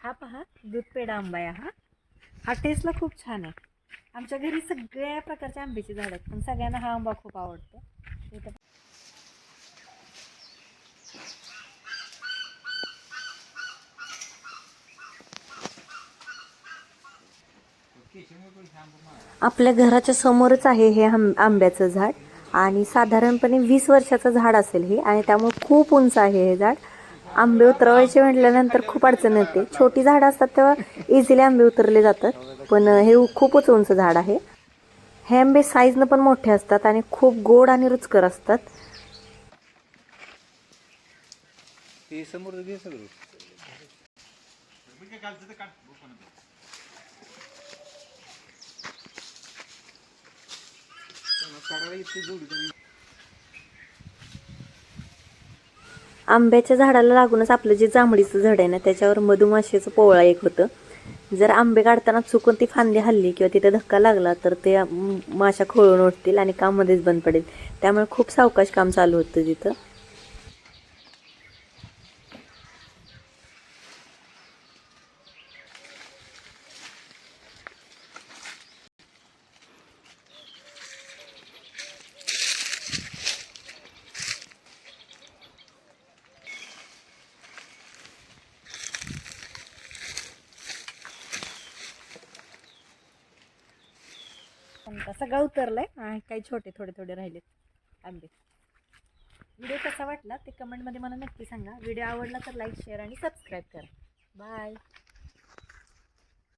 हा पहा दूध पेढा आंबा आहे हा. हा टेस्टला खूप छान आहे. आमच्या घरी सगळ्या प्रकारच्या आंब्याची झाडं आहेत पण सगळ्यांना हा आंबा खूप आवडतो. इथं आपल्या घराच्या समोरच आहे हे आंब आंब्याचं झाड. आणि साधारणपणे वीस वर्षाचं झाड असेल हे आणि त्यामुळे खूप उंच आहे हे झाड. आंबे उतरवायचे म्हटल्यानंतर खूप अडचण येते. छोटी झाडं असतात तेव्हा इझिली आंबे उतरले जातात. पण हे खूपच उंच झाड आहे. हे आंबे साईजनं पण मोठे असतात आणि खूप गोड आणि रुचकर असतात. ते आंब्याच्या झाडाला लागूनच आपलं जे जांभळीचं झाड आहे ना त्याच्यावर मधुमाशीचं पोवळा एक होतं. जर आंबे काढताना चुकून ती फांदी हल्ली किंवा तिथे धक्का लागला तर ते माशा खोळून उठतील आणि काममध्येच बंद पडेल. त्यामुळे खूप सावकाश काम चालू होतं तिथं. सगळं सगळा उतरलाय. काही छोटे थोडे थोडे राहिलेत. आंबे व्हिडिओ कसा वाटला ते कमेंटमध्ये मला नक्की सांगा. व्हिडिओ आवडला तर लाईक शेअर आणि सबस्क्राईब करा. बाय